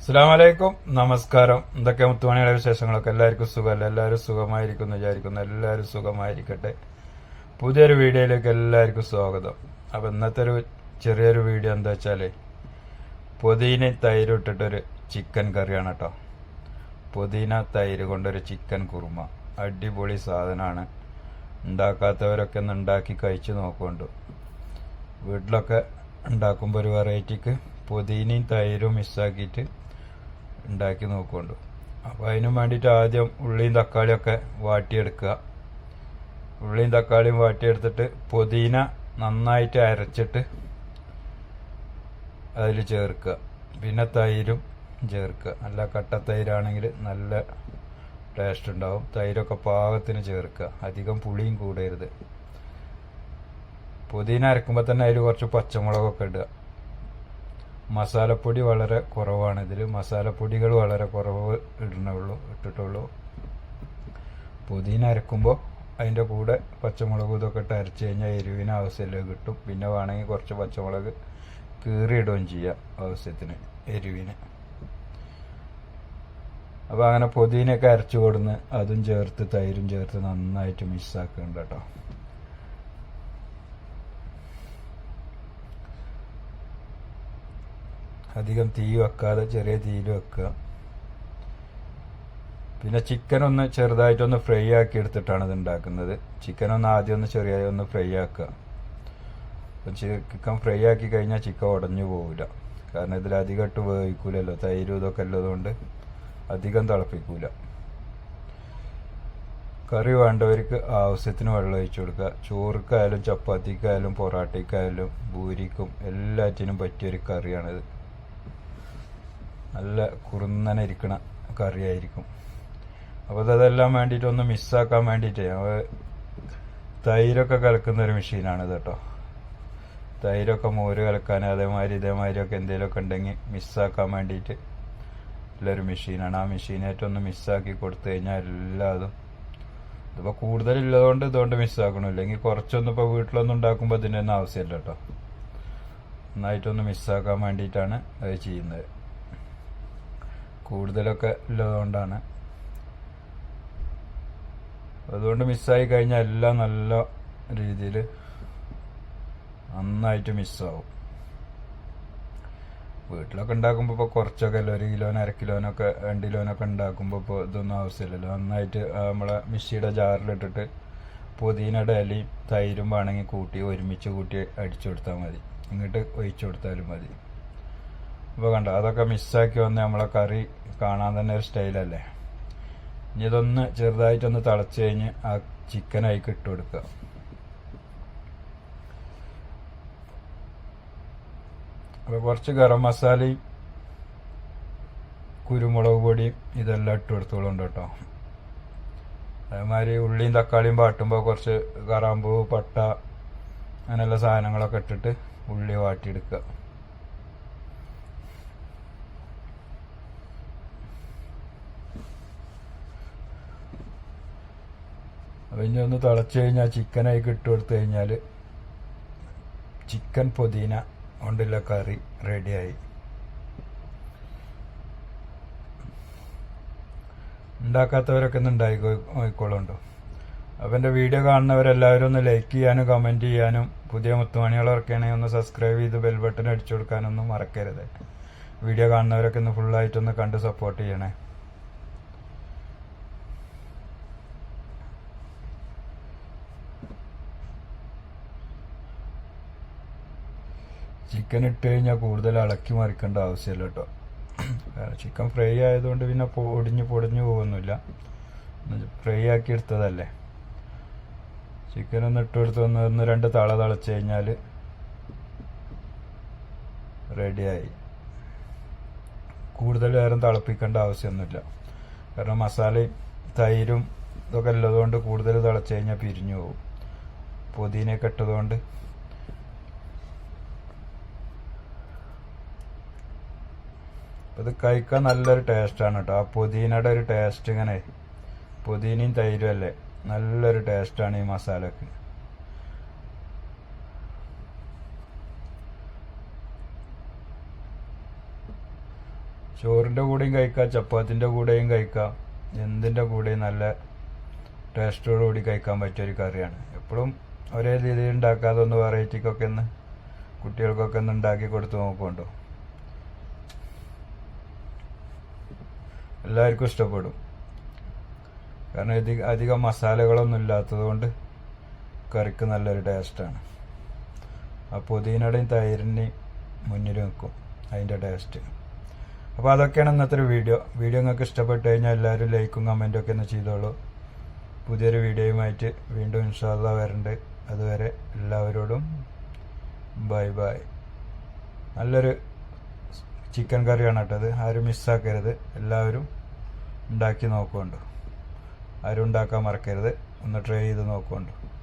അസ്സാം വലൈക്കും നമസ്കാരം. എന്തൊക്കെ മുത്തുമണിയുടെ വിശേഷങ്ങളൊക്കെ? എല്ലാവർക്കും സുഖമല്ല? എല്ലാവരും സുഖമായിരിക്കുന്നു വിചാരിക്കുന്നു. എല്ലാവരും സുഖമായിരിക്കട്ടെ. പുതിയൊരു വീഡിയോയിലേക്ക് എല്ലാവർക്കും സ്വാഗതം. അപ്പൊ ഇന്നത്തെ ഒരു ചെറിയൊരു വീഡിയോ എന്താ വെച്ചാൽ പുതിന തൈര് ഇട്ടിട്ടൊരു ചിക്കൻ കറിയാണ് കേട്ടോ പുതിന തൈര് കൊണ്ടൊരു ചിക്കൻ കുറുമ. അടിപൊളി സാധനമാണ് ഉണ്ടാക്കാത്തവരൊക്കെ ഒന്ന് ഉണ്ടാക്കി കഴിച്ചു നോക്കുന്നുണ്ട്. വീട്ടിലൊക്കെ ഉണ്ടാക്കുമ്പോൾ ഒരു വെറൈറ്റിക്ക് പുതിനയും തൈരും മിക്സാക്കിയിട്ട് ഉണ്ടാക്കി നോക്കുന്നുണ്ട്. അപ്പോൾ അതിനും വേണ്ടിയിട്ട് ആദ്യം ഉള്ളിയും തക്കാളിയൊക്കെ വാട്ടിയെടുക്കുക. ഉള്ളിയും തക്കാളിയും വാട്ടിയെടുത്തിട്ട് പുതിന നന്നായിട്ട് അരച്ചിട്ട് അതിൽ ചേർക്കുക. പിന്നെ തൈരും ചേർക്കുക. നല്ല കട്ട തൈരാണെങ്കിൽ നല്ല ടേസ്റ്റ് ഉണ്ടാവും. തൈരൊക്കെ പാകത്തിന് ചേർക്കുക. അധികം പുളിയും കൂടരുത്. പുതിന അരക്കുമ്പോൾ തന്നെ അതിൽ കുറച്ച് പച്ചമുളകൊക്കെ ഇടുക. മസാലപ്പൊടി വളരെ കുറവാണ്. ഇതിൽ മസാലപ്പൊടികൾ വളരെ കുറവ് ഇടണുള്ളൂ ഇട്ടിട്ടുള്ളൂ. പുതിന അരക്കുമ്പോൾ അതിന്റെ കൂടെ പച്ചമുളക് ഇതൊക്കെ ഇട്ട് അരച്ച് കഴിഞ്ഞാൽ എരിവിന് ആവശ്യമില്ല കിട്ടും. പിന്നെ വേണമെങ്കിൽ കുറച്ച് പച്ചമുളക് കീറിയിടുകയും ചെയ്യാം ആവശ്യത്തിന് എരിവിന്. അപ്പോൾ അങ്ങനെ പൊതിനൊക്കെ അരച്ചു കൊടുന്ന് അതും ചേർത്ത് തൈരും ചേർത്ത് നന്നായിട്ട് മിക്സാക്കുന്നുണ്ട് കേട്ടോ അധികം തീ വെക്കാതെ ചെറിയ തീയിൽ വെക്കുക. പിന്നെ ചിക്കൻ ഒന്ന് ചെറുതായിട്ടൊന്ന് ഫ്രൈ ആക്കി എടുത്തിട്ടാണ് ഇത് ഉണ്ടാക്കുന്നത്. ചിക്കൻ ഒന്ന് ആദ്യം ഒന്ന് ചെറിയ ഒന്ന് ഫ്രൈ ആക്കുക. അപ്പം ചിക്കൻ ഫ്രൈ ആക്കി കഴിഞ്ഞാൽ ചിക്കൻ ഉടഞ്ഞു പോവില്ല. കാരണം ഇതിൽ അധികം ഇട്ട് വേവിക്കൂലല്ലോ. തൈരും ഇതൊക്കെ ഉള്ളതുകൊണ്ട് അധികം തിളപ്പിക്കൂല. കറി വേണ്ടവർക്ക് ആവശ്യത്തിന് വെള്ളം ഒഴിച്ചു കൊടുക്കുക. ചോറുക്കായാലും ചപ്പാത്തിക്കായാലും പൊറാട്ടയ്ക്കായാലും ഭൂരിക്കും എല്ലാറ്റിനും പറ്റിയൊരു കറിയാണിത്. നല്ല കുറുന്നനെ ഇരിക്കണ കറിയായിരിക്കും. അപ്പോൾ അതെല്ലാം വേണ്ടിയിട്ട് ഒന്ന് മിസ്സാക്കാൻ വേണ്ടിയിട്ട് തൈരൊക്കെ കലക്കുന്ന ഒരു മെഷീനാണ് കേട്ടോ. തൈരൊക്കെ മോര് കലക്കാൻ അതേമാതിരി ഇതേമാതിരിയൊക്കെ എന്തെങ്കിലുമൊക്കെ ഉണ്ടെങ്കിൽ മിസ്സാക്കാൻ വേണ്ടിയിട്ട് ഉള്ളൊരു മെഷീനാണ്. ആ മെഷീനായിട്ട് ഒന്ന് മിസ്സാക്കി കൊടുത്തു കഴിഞ്ഞാൽ എല്ലാതും ഇതിപ്പോൾ കൂടുതലുള്ളതുകൊണ്ട് ഇതുകൊണ്ട് മിസ്സാക്കണം? ഇല്ലെങ്കിൽ കുറച്ചൊന്നും ഇപ്പോൾ വീട്ടിലൊന്നും ഉണ്ടാക്കുമ്പോൾ ഇതിന്റെ ഒന്നും ആവശ്യമില്ല കേട്ടോ. നന്നായിട്ടൊന്ന് മിസ്സാക്കാൻ വേണ്ടിയിട്ടാണ് അത് ചെയ്യുന്നത്. കൂടുതലൊക്കെ ഉള്ളതുകൊണ്ടാണ്. അതുകൊണ്ട് മിസ്സായി കഴിഞ്ഞാൽ എല്ലാം നല്ല രീതിയിൽ നന്നായിട്ട് മിസ്സാവും. വീട്ടിലൊക്കെ ഉണ്ടാക്കുമ്പോൾ ഇപ്പോൾ കുറച്ചൊക്കെ അല്ല? ഒരു കിലോനോ അര കിലോനൊക്കെ രണ്ട് കിലോനൊക്കെ ഉണ്ടാക്കുമ്പോൾ ഇപ്പോൾ ഇതൊന്നും ആവശ്യമില്ലല്ലോ. നന്നായിട്ട് നമ്മളെ മിക്സിയുടെ ജാറിലിട്ടിട്ട് പുതിനയുടെ ഇലയും തൈരും വേണമെങ്കിൽ കൂട്ടി ഒരുമിച്ച് കൂട്ടി അടിച്ചു കൊടുത്താൽ മതി. ഇങ്ങോട്ട് ഒഴിച്ചു കൊടുത്താലും മതി. അപ്പോൾ കണ്ടോ അതൊക്കെ മിസ്സാക്കി വന്ന് നമ്മളെ കറി കാണാൻ തന്നെ ഒരു സ്റ്റൈലല്ലേ? ഇനി ഇതൊന്ന് ചെറുതായിട്ടൊന്ന് തിളച്ച് കഴിഞ്ഞ് ആ ചിക്കനായി കിട്ടു കൊടുക്കുക. അപ്പോൾ കുറച്ച് ഗരം മസാലയും കുരുമുളക് പൊടിയും ഇതെല്ലാം ഇട്ട് കൊടുത്തോളുണ്ട് കേട്ടോ. അതേമാതിരി ഉള്ളിയും തക്കാളിയും വാട്ടുമ്പോൾ കുറച്ച് കറാമ്പൂ പട്ട അങ്ങനെയുള്ള സാധനങ്ങളൊക്കെ ഇട്ടിട്ട് ഉള്ളി വാട്ടിയെടുക്കുക. അപ്പം ഇനി ഒന്ന് തിളച്ച് കഴിഞ്ഞാൽ ചിക്കനായി ഇട്ട് കൊടുത്തു കഴിഞ്ഞാൽ ചിക്കൻ പുതിന കൊണ്ടുള്ള കറി റെഡിയായി. ഉണ്ടാക്കാത്തവരൊക്കെ ഒന്ന് ഉണ്ടായി നോയിക്കോളുണ്ടോ അപ്പം എന്റെ വീഡിയോ കാണുന്നവരെല്ലാവരും ഒന്ന് ലൈക്ക് ചെയ്യാനും കമന്റ് ചെയ്യാനും പുതിയ മുത്തുമണികളൊക്കെയാണെങ്കിൽ ഒന്ന് സബ്സ്ക്രൈബ് ചെയ്ത് ബെൽ ബട്ടൺ അടിച്ചു കൊടുക്കാനൊന്നും മറക്കരുത്. വീഡിയോ കാണുന്നവരൊക്കെ ഒന്ന് ഫുള്ളായിട്ടൊന്ന് കണ്ട് സപ്പോർട്ട് ചെയ്യണേ. ചിക്കൻ ഇട്ട് കഴിഞ്ഞാൽ കൂടുതൽ ഇളക്കി മറിക്കേണ്ട ആവശ്യമില്ല കേട്ടോ. ചിക്കൻ ഫ്രൈ ആയതുകൊണ്ട് പിന്നെ പൊടിഞ്ഞ് പൊടിഞ്ഞു പോകുന്നില്ല ഫ്രൈ ആക്കി എടുത്തതല്ലേ. ചിക്കൻ ഒന്ന് ഇട്ട് കൊടുത്ത് ഒന്ന് ഒന്ന് രണ്ട് തള തിളച്ച് കഴിഞ്ഞാൽ റെഡിയായി കൂടുതൽ നേരം തിളപ്പിക്കേണ്ട ആവശ്യമൊന്നുമില്ല. കാരണം മസാലയും തൈരും ഇതൊക്കെ ഉള്ളതുകൊണ്ട് കൂടുതൽ തിളച്ച് കഴിഞ്ഞാൽ പിരിഞ്ഞു പോകും. പുതിനയൊക്കെ ഇട്ടതുകൊണ്ട് ഇത് കഴിക്കാൻ നല്ലൊരു ടേസ്റ്റാണ് കേട്ടോ ആ പുതിനയുടെ ഒരു ടേസ്റ്റ് ഇങ്ങനെ. പുതിനയും തൈരും അല്ലേ? നല്ലൊരു ടേസ്റ്റാണ് ഈ മസാലക്ക്. ചോറിന്റെ കൂടെയും കഴിക്കാം ചപ്പാത്തിന്റെ കൂടെയും കഴിക്കാം. എന്തിന്റെ കൂടെയും നല്ല ടേസ്റ്റോടുകൂടി കഴിക്കാൻ പറ്റിയ ഒരു കറിയാണ്. എപ്പോഴും ഒരേ രീതിയിൽ ഉണ്ടാക്കാതെ ഒന്ന് വെറൈറ്റിക്കൊക്കെ ഒന്ന് കുട്ടികൾക്കൊക്കെ ഒന്ന് ഉണ്ടാക്കി കൊടുത്ത് നോക്കുന്നുണ്ടോ എല്ലാവർക്കും ഇഷ്ടപ്പെടും. കാരണം അധികം അധികം മസാലകളൊന്നും ഇല്ലാത്തത് കൊണ്ട് കറിക്ക് നല്ലൊരു ടേസ്റ്റാണ്. ആ പുതിനയുടെയും തൈരിന്റെയും മുന്നിൽ നിൽക്കും അതിന്റെ ടേസ്റ്റ്. അപ്പോൾ അതൊക്കെയാണ് ഇന്നത്തെ ഒരു വീഡിയോ. വീഡിയോ നിങ്ങൾക്ക് ഇഷ്ടപ്പെട്ട് കഴിഞ്ഞാൽ എല്ലാവരും ലൈക്കും കമന്റും ഒക്കെ ഒന്ന് ചെയ്തോളൂ. പുതിയൊരു വീഡിയോയുമായിട്ട് വീണ്ടും ഇൻഷാല്ല വരണ്ട്. അതുവരെ എല്ലാവരോടും ബൈ ബൈ. നല്ലൊരു ചിക്കൻ കറിയാണ് കേട്ടത് ആരും മിസ്സാക്കരുത് എല്ലാവരും ഉണ്ടാക്കി നോക്കുന്നുണ്ട്. ആരും ഉണ്ടാക്കാൻ മറക്കരുത്. ഒന്ന് ട്രൈ ചെയ്ത് നോക്കുന്നുണ്ട്.